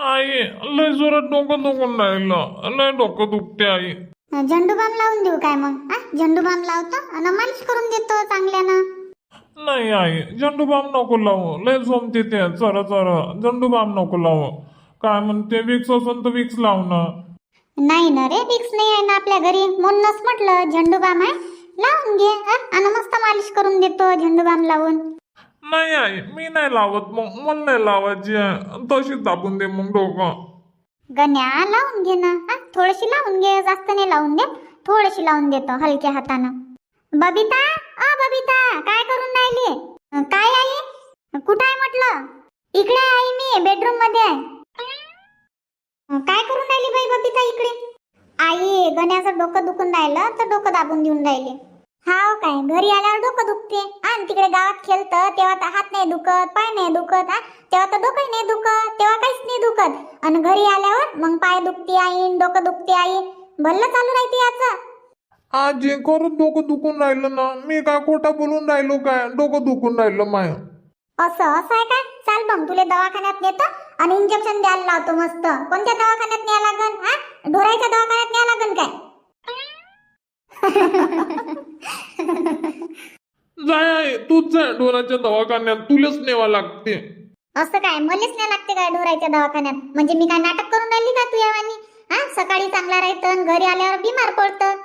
आई लय जोरात डोकं दुखून राहिलं लय डोकं दुखते आई झेंडू बाम लावून देऊ काय मग हा झेंडू बाम लावतो आणि मालिश करून देतो चांगल्यानं नाही आई झेंडू बाम नको लावू लय झोमते ते चर चर झेंडू बाम नको लावू काय म्हणते विक्स असेल तर विक्स लाव ना नाही ना रे विक्स नाही आहे ना आपल्या घरी म्हणूनच म्हटलं झेंडू बाम आहे लावून घे हा? आणि मस्त मालिश करून देतो झेंडू बाम लावून नाही आई मी नाही लावत मग. मला नाही लावायची आहे. तशीच दाबून दे मग डोकं गण्या लावून घे ना. हा? थोडीशी लावून घे. जास्त नाही लावून दे थोडीशी लावून देतो हलक्या हातानं. बबिता अ बबिता काय करून राहिली? अं, काय आई? कुठं आहे म्हटलं? इकडे आहे मी बेडरूममध्ये आहे. अं, काय करून राहिली बाई बबिता इकडे? आई गण्याचं डोकं दुखून राहिलं तर डोकं दाबून देऊन राहिले. हाव काय? घरी आल्यावर डोकं दुखते. आणि तिकडे गावात खेळतं तेव्हा तर हात नाही दुखत पाय नाही दुखत हा? तेव्हा तर डोकंही नाही दुखत तेव्हा काहीच नाही दुखत. आणि घरी आल्यावर मग पाय दुखते आई डोकं दुखते आई. भल्लं चालू राहते याचं. आजी खरंच डोकं दुखून राहिलं ना. मी काय खोटा बोलून राहिलो काय? डोकं दुखून राहिलं माय. असं असं आहे काय? चाल मग तुला दवाखान्यात नेतो आणि इंजेक्शन द्यायला लावतो मस्त. कोणत्या दवाखान्यात न्याय लागन हा? ढोराईच्या दवाखान्यात न्याय लागन काय? जाय आई तूच जाय डोराच्या दवाखान्यात. तुलाच नेवा लागते. असं काय? मलेच नाही लागते काय ढोराईच्या दवाखान्यात? म्हणजे मी काय नाटक करून राहिली का तुझ्यावानी हा? सकाळी चांगला राहतं आणि घरी आल्यावर बिमार पडतं.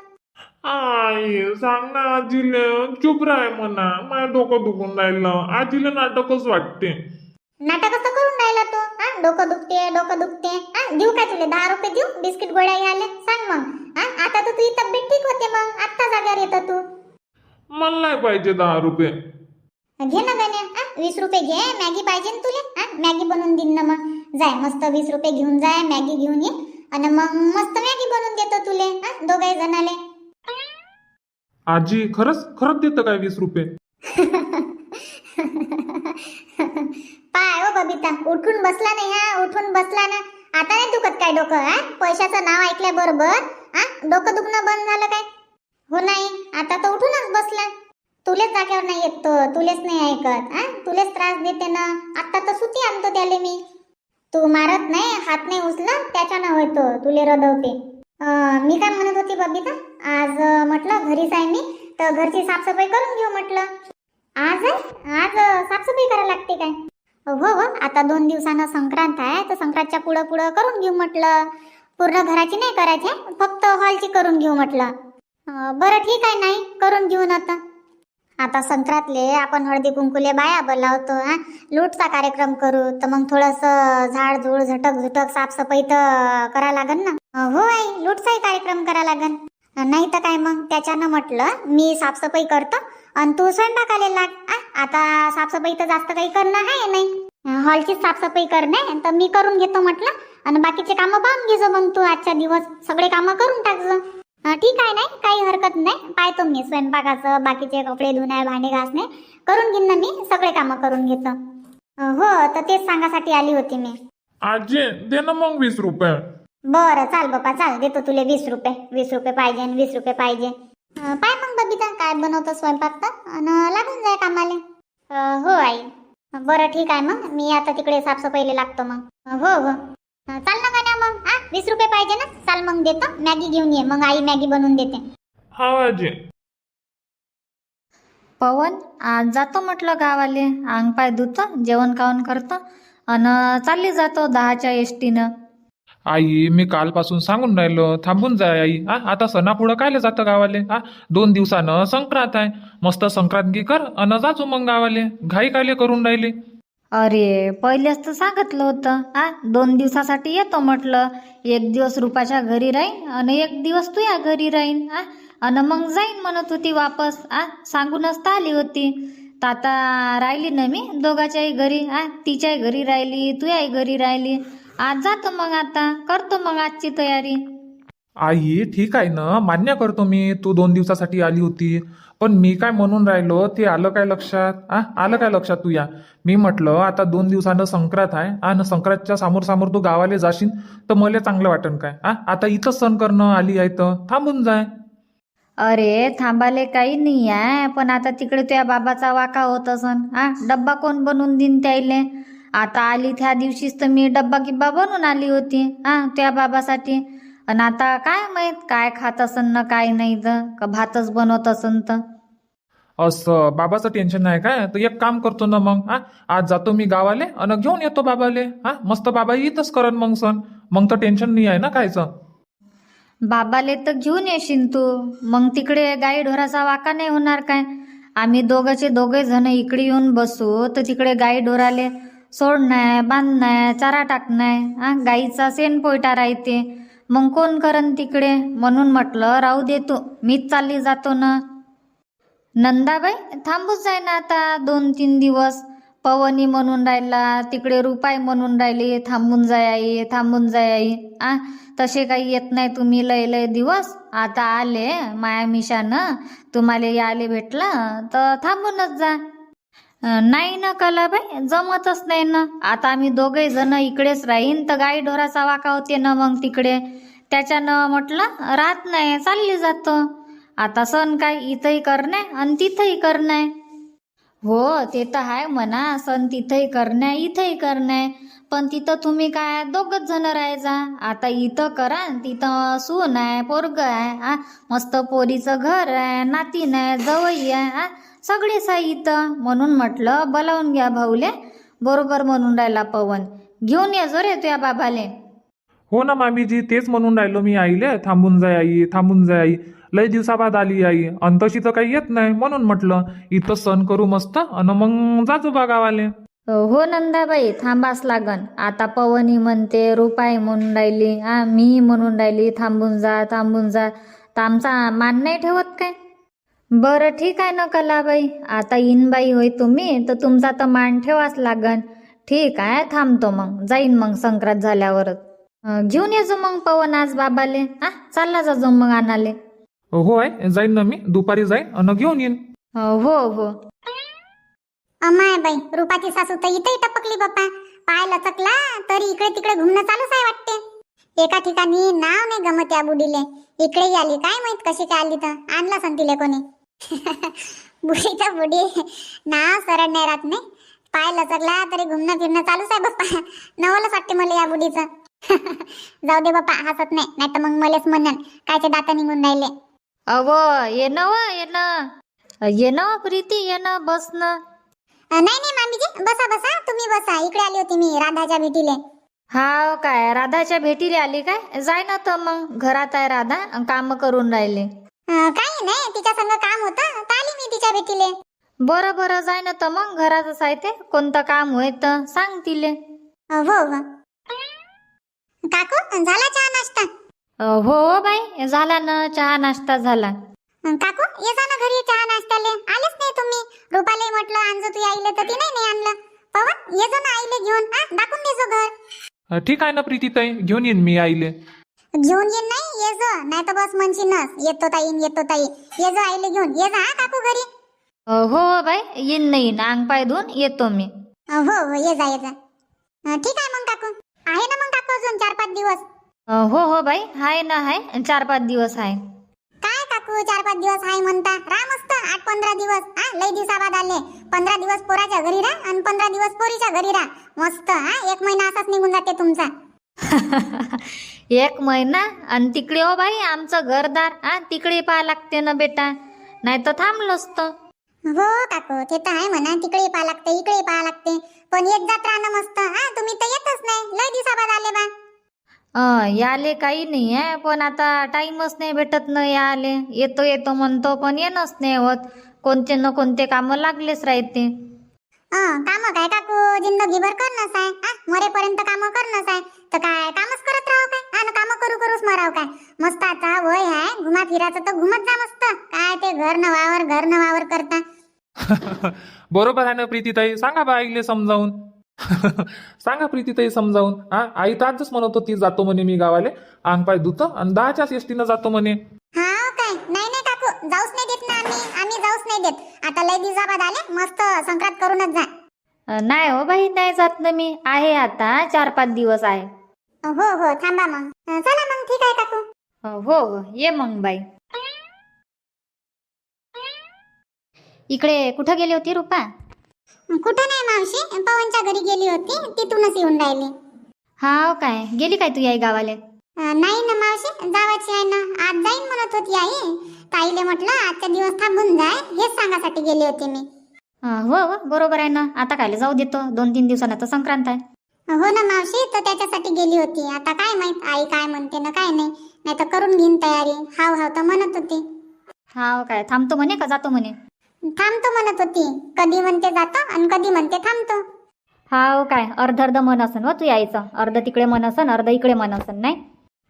आई सांग ना आजीले. चुप राह म्हणा. माझं डोकं दुखून राहिलं. आजीला नाटकच वाटते. नाटक कसं करून राहिला तू. हा डोकं दुखते डोकं दुखते हा देऊ काय तुला? दहा रुपये देऊ? बिस्किट गोळ्या घ्यायला सांग मग. हा आता तर तुझी तब्येत ठीक होते मग. आत्ता जाग्यावर येतं तू. मला नाही पाहिजे दहा रुपये. घे ना गण्या. हा वीस रुपये घे. मॅगी पाहिजे ना तुला. हा मॅगी बनवून देईन ना मग. जाय मस्त वीस रुपये घेऊन जाय मॅगी घेऊन ये. आणि मग मस्त मॅगी बनवून देतो तुले. हा दोघाही जणाले. आजी खरंच खरंच देतं काय वीस रुपये? पाय हो ओ बबिता उठून बसला नाही हा? उठून बसला ना. आता नाही दुखत काय डोकं हा? पैशाचं नाव ऐकल्याबरोबर हा? डोकं दुखणं बंद झालं काय? हो नाही आता तर उठूनच बसला. तुलेच जागेवर नाही येत तो तुलेच नाही ऐकत हा? तुलेच त्रास देते ना. आता तर सुती आणतो त्याले मी. तू मारत नाही हात नाही उचलत त्याच्यानं होतो तुले रडवते. मी काय म्हणत होती बबिता? आज म्हटलं घरीच आहे मी तर घरची साफसफाई करून घेऊ म्हटलं. आज आज साफसफाई करायला लागते काय? हो हो. आता दोन दिवसानं संक्रांत आहे तर संक्रांतच्या पुढं पुढं करून घेऊ म्हटलं. पूर्ण घराची नाही करायची फक्त हॉलची करून घेऊ म्हटलं. बरं ठीक आहे नाही करून घेऊन आता. आता संक्रांतले आपण हळदी कुंकुले बाया बोलावतो हा. लूटचा कार्यक्रम करू तर मग थोडंसं झाड झुड झटक झुटक साफसफाई तर करा लागन ना. हो आई लूटचाही कार्यक्रम करा लागन. नाही तर काय मग त्याच्यानं म्हटलं मी साफसफाई करतो आणि तू स्वयंपाकाला लाग. आ, आता साफसफाई तर जास्त काही करणं आहे नाही. अं, हॉलचीच साफसफाई करणे तर मी करून घेतो म्हटलं. आणि बाकीचे कामं पाहून घेजो मग तू आजच्या दिवस. सगळे कामं करून टाकजो ठीक आहे नाही काही हरकत नाही. पाहतो मी स्वयंपाकाचं बाकीचे कपडे धुणे भांडे घासणे. करून घेईन ना मी सगळे कामं करून घेतो. हो तर तेच सांगासाठी आली होती मी. आजी दे ना मग वीस रुपये. बरं चाल बापा चाल देतो तुले वीस रुपये. वीस रुपये पाहिजे वीस रुपये पाहिजे. पाय मग बबिता काय बनवतो स्वयंपाक तर? आणि लागून जाय कामाले. अं, हो आई. बरं ठीक आहे मग. मी आता तिकडे साफसफाईला लागतो मग. हो हो. अं, चाल ना गाण्या मग. हा वीस रुपये पाहिजे ना? चाल मग देतो. मॅगी घेऊन ये. मग आई मॅगी बनवून देते. हा आजी. पवन आज जातो म्हटलं गावाले. अंग पाय धुतो जेवण खावण करतो. अन चालली जातो दहाच्या एसटीनं. आई मी कालपासून सांगून राहिलो थांबून जाय आई. हा आता सणापुढं कायले जातं गावाले? हा दोन दिवसानं संक्रांत आहे. मस्त संक्रांती कर अन जाचो मग गावाले. घाई कायले करून राहिले? अरे पहिलेच तर सांगितलं होतं. आ दोन दिवसासाठी येतो म्हटलं. एक दिवस रुपाच्या घरी राहीन आणि एक दिवस तू या घरी राहीन. आ आणि मग जाईन म्हणत होती वापस. आ सांगूनच तर आली होती. तर आता राहिली ना मी दोघाच्याही घरी. आ तिच्याही घरी राहिली तुझ्याही घरी राहिली. आज जातो मग आता. करतो मग आजची तयारी. आई ठीक आहे ना. मान्य करतो मी. तू दोन दिवसासाठी आली होती. पण मी काय म्हणून राहिलो ते आलं काय लक्षात? आ? आलं काय लक्षात तू या मी म्हटलं आता दोन दिवसानं संक्रांत आहे. आणि संक्रांतच्या समोर समोर तू गावाला जाशील तर मला चांगलं वाटन काय? आ? आता इथंच सण करणं आली आहे तर. थांबून जाय. अरे थांबाले काही नाही आहे. पण आता तिकडे तुझ्या बाबाचा वाका होत असन. हा डब्बा कोण बनवून देईन त्याईले? आता आली त्या दिवशीच तर मी डब्बा गिब्बा बनवून आली होती. हा त्या बाबासाठी. आणि आता काय माहीत काय खात असन ना काय नाही तर का भातच बनवत असन तर असं बाबाचं टेन्शन नाही काय? तर एक काम करतो ना मग हा? आज जातो मी गावाले आणि घेऊन येतो बाबाले हा? मस्त बाबा इथंच करन मग सण. मग तर टेन्शन नाही आहे ना कायचं बाबाले तर घेऊन येशील तू. मग तिकडे गाई ढोराचा वाका नाही होणार काय? आम्ही दोघांचे दोघे जण इकडे येऊन बसू तर तिकडे गाई ढोराले सोडणं बांधणं चारा टाकणं हा गाईचा सेन पोयटा राहते. मग कोण करन तिकडे? म्हणून म्हटलं राहू दे तू मीच चालली जातो ना. नंदाबाई थांबूच जाय ना आता दोन तीन दिवस. पवनी म्हणून राहिला तिकडे रुपाई म्हणून राहिली थांबून जाय आई थांबून जाय आई. आ तसे काही येत नाही तुम्ही लय लय दिवस. आता आले माया मिशानं तुम्हाला आले भेटलं तर थांबूनच जा. नाही ना कलाबाई जमतच नाही ना. आता आम्ही दोघे जण इकडेच राहीन तर गाई ढोराचा वाका होते ना मग तिकडे. त्याच्यानं म्हटलं राहत नाही चालली जातो. आता सण काय इथंही करणे आणि तिथंही करणे. हो ते तर आहे म्हणा सण तिथंही करणे इथंही करणे. पण तिथं तुम्ही काय दोघच जण राहायचा. आता इथं करा तिथं सून आहे पोरग आहे आ मस्त पोरीचं घर आहे नातीन आहे जवई आहे आहे इथं म्हणून म्हटलं बोलावून घ्या भाऊले. बरोबर म्हणून राहिला पवन. घेऊन ये जो रे तुया बाबाले. हो ना मामीजी तेच म्हणून राहिलो मी आईले. थांबून जाय आई थांबून जाय आई. लय दिवसाबाद आली आई. अन तशी तर काही येत नाही म्हणून म्हटलं इथं सण करू मस्त अन मग जाजो बा गावाले. हो नंदाबाई थांबाच लागन. आता पवनी म्हणते रुपाई म्हणून राहिली मी म्हणून राहिली थांबून जा थांबून जा. तर आमचा मान नाही ठेवत काय? बरं ठीक आहे ना कलाबाई. आता इनबाई होय तुम्ही तर तुमचा तर मान ठेवाच लागन. ठीक आहे थांबतो मग. जाईन मग संक्रांत झाल्यावरच. अं, घेऊन येजो मग पवन आज बाबाले. हा चालला जाजो मग आणाले. हो आहे जाईन ना मी. दुपारी जाईन. अन घेऊन येईन. अं, हो हो. अमाय बाई रुपाची सासू तर इथेही टपकली बाप्पा. पाय लचकला तरी इकडे तिकडे घुमणं चालूच आहे वाटते. एका ठिकाणी नाव नाही गमत या बुडीले इकडेही आली काय माहीत कशी काय आली तर? आणला सन तिले कोणी. बुडी तर बुडी नाव सरळ नाही राहत नाही पाय लचकला तरी घुमणं फिरणं चालूच आहे बाप्पा. नवलच वाटते मला या बुडीचं जाऊ दे बाप्पा हसत नाही. नाही तर मग मलेच म्हणन. कायचे दात निघून राहिले. अव ये ना व ये ना ये ना प्रीती ये ना बस ना अ, नाही नाही मामीजी. बसा बसा. तुम्ही बसा. इकडे आली होती मी राधाच्या भेटीले. हा काय? राधाच्या भेटीला आली काय? जाय ना तर मग. घरात आहे राधा. काम करून राहिले. काही नाही तिच्या संग काम होतं. तर आली मी तिच्या भेटीले. बरं बरं जाय ना तर मग घरातच आहे ते कोणतं काम होय तर सांग तिले. अ, हो हो. काकू झाला चहा नाश्ता? अ, हो हो बाई झाला ना चहा नाश्ता झाला. काकू ये जा ना घरी चहा नाश्त्याले. आलेच नाही तुम्ही. रुपाले म्हटलं आणजो तू आईले तर ती नाही नाही आणलं. पवन ये जो ना आईले घेऊन. हा दाखवून दे जो घर. अ, ठीक आहे ना प्रीतीताई घेऊन येईन मी आईले. घेऊन येईन नाही ये जो. नाही तर बस म्हणशीनच येतो ताई येतो ताई. ये जो आईले घेऊन ये जा हा काकू घरी. अ, हो हो बाई येईन नाही. अंग पाय धुवून येतो मी. अ, हो हो ये जा ये जा. अ, ठीक आहे मग काकू. आहे ना मग काकू अजून चार पाच दिवस? अ, हो हो बाई हाय ना हाय चार पाच दिवस आहे. काय काकू चार पाच दिवस आहे म्हणता? राह मस्त आठ पंधरा दिवस. हा लय दिवसाबाद आले. पंधरा दिवस पोराच्या घरी राहा आणि पंधरा दिवस पोरीच्या घरी राहा मस्त हा एक महिना असाच निघून जाते तुमचा. एक महिना आणि तिकडे हो बाई आमचं घरदार. हा तिकडे पाहा लागते ना बेटा. नाही तर थांबलोच तर हो काकू ते तर आहे म्हणा. तिकडे पाहा लागते इकडे पाहा लागते. पण येत जात राहणं मस्त. हा तुम्ही तर येतच नाही. लय दिवसाबाद आले बा. अं, याले काही नाही आहे पण आता टाईमच नाही भेटत ना याले. येतो येतो म्हणतो पण येणंच नाही होत. कोणते न कोणते कामं लागलेच राहते. काम काय काकू? जिंदगीभर करणंच आहे. हा मरेपर्यंत काम करणंच आहे. तर काय कामच करत राहू काय? हा काम करू करूच मराव काय? मस्त आता वय आहे. घुमा फिराचं तर घुमत जा मस्त. काय ते घर न वावर घर न वावर करता. बरोबर आहे ना प्रीतीताई? सांगा बा आईले समजावून. सांगा प्रीतीताई समजावून. हा आई तर आजच म्हणत होती जातो म्हणे मी गावाले. अंग पाय धुतो आणि दहाच्याच एसटीनं जातो म्हणे. हा काय? नाही नाही काकू. जाऊच नाही देत ना आम्ही आम्ही जाऊच नाही देत आता लय दिवसाबाद आले मस्त संक्रांत करूनच जा. अं, नाही हो बाई नाही जात ना मी. आहे आता चार पाच दिवस आहे. हो हो थांबा मग. अं, चला मग ठीक आहे काकू. अं, हो हो ये मग बाई. इकडे कुठं गेली होती रुपा? कुठं नाही मावशी पवनच्या घरी गेली होती तिथूनच येऊन राहिली. हा काय गेली काय तू आई गावाले? नाही ना मावशी जावाची आहे ना. आज जाईन म्हणत होती आई. ताईले म्हटलं आजचा दिवस थांबून जाय. हेच सांगासाठी गेली होती मी. हा, हो बरोबर आहे ना. आता काय जाऊ देतो. दोन तीन दिवसानं तर संक्रांत आहे. हो ना मावशी तर त्याच्यासाठी गेली होती. आता काय माहीत आई काय म्हणते ना काय नाही. नाही तर करून घेईन तयारी. हाव हाव तर म्हणत होती. हा काय थांबतो म्हणे का जातो म्हणे? थांबतो म्हणत होती. कधी म्हणते जातो आणि कधी म्हणते थांबतो. हा काय अर्ध अर्ध मन असन हो तू यायचं अर्ध तिकडे मन असन अर्ध इकडे मन असन नाही?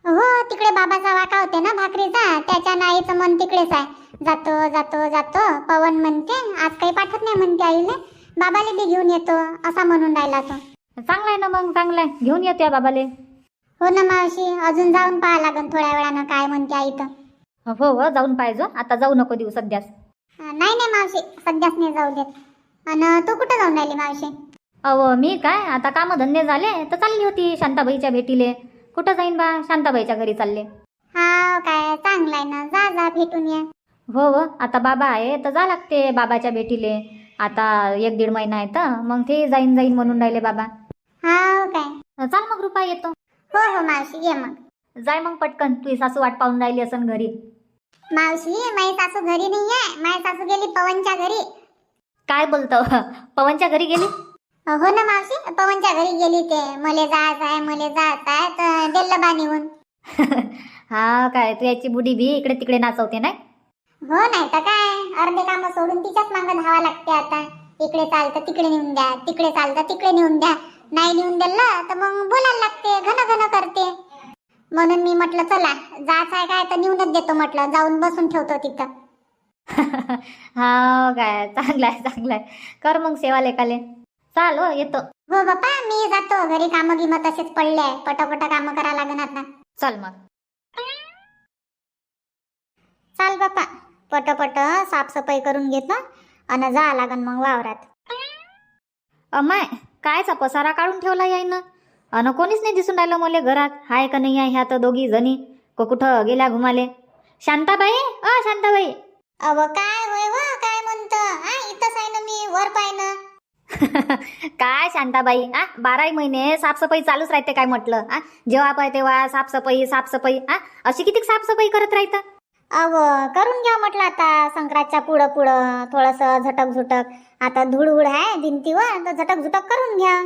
हो तिकडे बाबाचा वाका होते ना भाकरीचा त्याच्या नाईचं मन तिकडेच आहे. जातो जातो जातो पवन म्हणते आज काही पाठवत नाही म्हणते आईले. बाबाले बी घेऊन येतो असा म्हणून राहिला तो. चांगला आहे ना मग चांगला आहे. घेऊन येतो या बाबाले. हो ना मावशी अजून जाऊन पाहा लागन थोड्या वेळानं काय म्हणते आई तर. हो हो जाऊन पाहिजे. आता जाऊ नको देऊ सध्याच नाही नाही मावशी सध्याच नाही जाऊ देत. आणि तू कुठं जाऊन राहिली मावशी? अहो मी काय आता कामधंदे झाले तर चालली होती शांताबाईच्या भेटीले. कुठं जाईन बा? शांताबाईच्या घरी चालले. हा काय चांगलं आहे ना. जा जा भेटून ये. हो हो. आता बाबा आहे तर जा लागते बाबाच्या भेटीले. आता एक दीड महिना आहे तर. मग ते जाईन जाईन म्हणून राहिले बाबा. हा काय. चाल मग रुपा येतो. हो हो मावशी ये मग. जाय मग पटकन. तुझी सासू वाट पाहून राहिली असन घरी. मावशी माझी सासू घरी नाही आहे माझी सासू गेली पवनच्या घरी. काय बोलतो? पवनच्या घरी गेली? हो ना मावशी पवनच्या घरी गेली ते. मले जायचं आहे मले जायचं आहे तर दिलं बा निघून हा काय तू याची बुडी बी इकडे तिकडे नाचवते नाही? हो नाही तर काय अर्धे काम सोडून तिच्याच मागं धावा लागते आता. इकडे चालतं तिकडे नेऊन द्या तिकडे चालतं तिकडे नेऊन द्या. नाही नेऊन दिलं तर मग बोलायला लागते घन घन करते. म्हणून मी म्हटलं चला जायचं आहे काय तर नेऊनच देतो म्हटलं जाऊन बसून ठेवतो तिथं. हा काय चांगला आहे चांगला आहे. कर मग सेवा लेकाले. चाल हो येतो. हो बापा मी जातो. घरी कामं गिमं तसेच पडले. आहे पटापट कामं करा लागन आता चल मग. चाल बापा पटपट साफसफाई करून घेतो आणि जा लागन मग वावरात. अमाय कायचा पसारा काढून ठेवला याय ना अन कोणीच नाही दिसून राहिलं मले घरात. हाय का नाही आहे ह्या तर दोघी जणी? को कुठं गेल्या घुमाले? शांताबाई? अ शांताबाई. अव काय होय व? काय म्हणतो? हा इथंच आहे ना मी वर पाय ना. काय शांताबाई आ? बाराही महिने साफसफाई चालूच राहते काय म्हटलं आ? जेव्हा पाय तेव्हा साफसफाई साफसफाई आ? अशी किती साफसफाई करत राहता? अव करून घ्या म्हटलं आता संक्रांतच्या पुढं पुढं थोडस झटक झुटक आता धूळ उड आहे भिंतीवर तर झटक झुटक करून घ्या.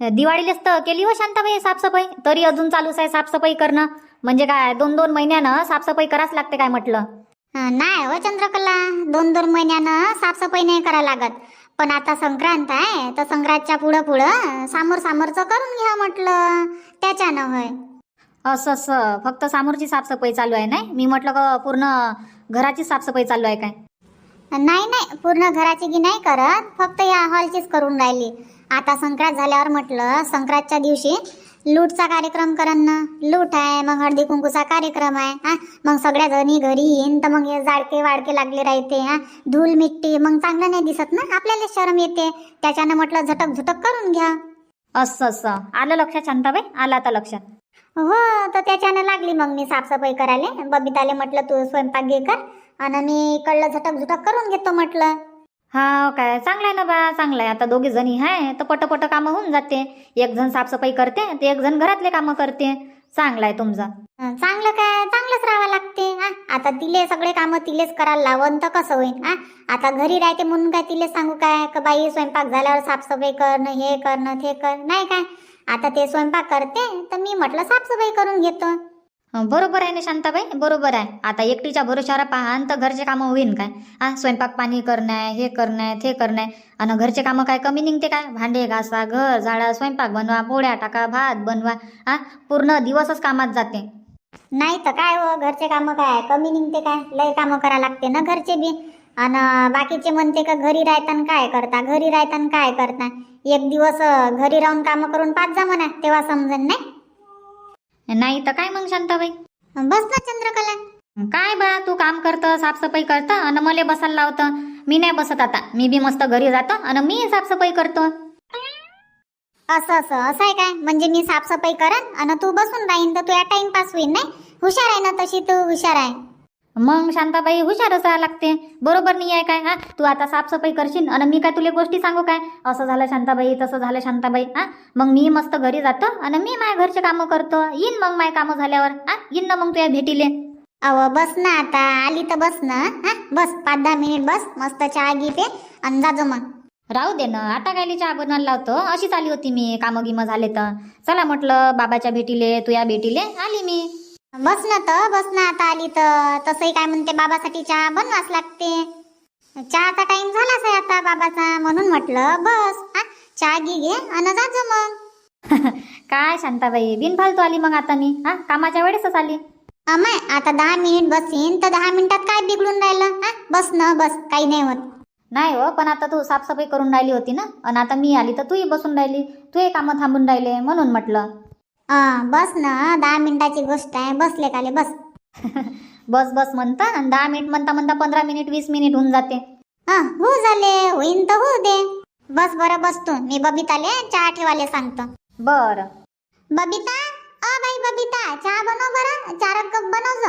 दिवाळीलाच तर केली हो शांताबाई साफसफाई? तरी अजून चालूच आहे साफसफाई करणं. म्हणजे काय दोन दोन महिन्यानं साफसफाई करावंच लागते काय म्हटलं? नाही हो चंद्रकला. दोन दोन महिन्यानं साफसफाई नाही करा लागत. पण आता संक्रांत आहे तर संक्रांतच्या पुढं पुढं सामोर सामोरचं करून घ्या म्हटलं. त्याच्यानं होय. असं असं. फक्त सामोरची साफसफाई चालू आहे नाही? मी म्हटलं का पूर्ण घराची साफसफाई चालू आहे काय? नाही नाही. पूर्ण घराची की नाही करत. फक्त या हॉलचीच करून राहिली. आता संक्रांत झाल्यावर म्हटलं संक्रांतच्या दिवशी लूटचा कार्यक्रम करन ना. लूट आहे मग हळदी कुंकूचा कार्यक्रम आहे हा. मग सगळ्या जणी घरी येईन तर मग हे जाडके वाडके लागले राहते हा. धूल मिट्टी मग चांगलं नाही दिसत ना. आपल्याला शरम येते. त्याच्यानं म्हटलं झटक झटक करून घ्या. असं असं. आलं लक्षात शांताबाई? आलं आता लक्षात. हो तर त्याच्यानं लागली मग मी साफसफाई करायला. बबिताले म्हटलं तू स्वयंपाक घे कर. आणि मी इकडलं झटक झटक करून घेतो म्हटलं. हा काय चांगलं आहे ना बा चांगलं आहे. आता दोघे जणी आहे तर पटपट कामं होऊन जाते. एक जण साफसफाई करते तर एक जण घरातले कामं करते. चांगलं आहे तुमचं. चांगलं काय चांगलंच राहावं लागते. हा आता तिले सगळे कामं तिलेच करायला लावून तर कसं होईल हा आता घरी राहते म्हणून काय तिले सांगू काय? का बाई स्वयंपाक झाल्यावर साफसफाई करणं हे करणं ते कर नाही काय? आता ते स्वयंपाक करते तर मी म्हटलं साफसफाई करून घेतो. बरोबर आहे ना शांताबाई? बरोबर आहे. आता एकटीच्या भरोशावर पाहान तर घरचे कामं होईन काय? हा स्वयंपाक पाणी करणं आहे हे करणं आहे ते करणं आहे आणि घरचे कामं काय? कमी निघते काय? भांडे घासा घर झाडा स्वयंपाक बनवा पोळ्या टाका भात बनवा. हा पूर्ण दिवसच कामात जाते. नाही तर काय हो? घरचे कामं काय? कमी निघते काय? लय कामं करा लागते ना घरचे बी. आणि बाकीचे म्हणते का घरी राहताना काय करता? घरी राहताना काय करता? एक दिवस घरी राहून कामं करून पाच जा म्हणा तेव्हा समजन नाही? नाही तर काय मग शांताबाई? बस ना चंद्रकला. काय बा तू काम करतं साफसफाई करतं आणि मला बसायला लावतं. मी नाही बसत आता. मी बी मस्त घरी जातो आणि मी साफसफाई करतो. असं असं असं आहे काय? म्हणजे मी साफसफाई करन आणि तू बसून राहीन तर तुझ्या टाइमपास होईल नाही? हुशार आहे ना तशी तू? हुशार आहे. मग शांताबाई हुशार असायला लागते. बरोबर नाही आहे काय हा? तू आता साफसफाई करशील आणि मी काय तुला गोष्टी सांगू काय? असं झालं शांताबाई तसं झालं शांताबाई हा? मग मी मस्त घरी जातो आणि मी माझ्या घरचे कामं करतो. येईन मग माझे कामं झाल्यावर हा? येईन ना मग तुझ्या भेटीले. अव बस ना आता. आली तर बस ना हा? बस पाच दहा मिनिट बस. मस्त चहा घे पे आणि जाजो मग. राहू दे ना. आता काय चहा बनवायला लावतो? अशीच आली होती मी. कामं गिमं झाले तर. चला म्हटलं बाबाच्या भेटीले तुया भेटीले. आली मी. बस ना तर बस ना आता आली तर. तसंही काय म्हणते बाबासाठी चहा बनवाच लागते. चहाचा टाइम झालाच आहे आता बाबाचा म्हणून म्हटलं बस हा चहा घे घे आणि जाजो मग. काय शांताबाई बिनफालतू आली मग आता मी हा कामाच्या वेळेसच आली. अमाय आता दहा मिनिट बसीन तर दहा मिनिटात काय बिघडून राहिलं? हा बस ना बस काही नाही होत. नाही हो पण आता तू साफसफाई करून राहिली होती ना? आणि आता मी आली तर तूही बसून राहिली तूही कामं थांबून राहिले म्हणून म्हटलं. बस ना दहा मिनिटाची गोष्ट आहे. बसले काले बस. बस बस म्हणता आणि दहा मिनिट म्हणता म्हणता पंधरा मिनिट वीस मिनिट होऊन जाते. हा हो झाले. होईन तर होऊ दे. बस बरं बसतो. मी बबिताले चहा ठेवाले सांगतो. बरं. बबिता? अ बाई बबिता चहा बनव बरं. चार कप बनव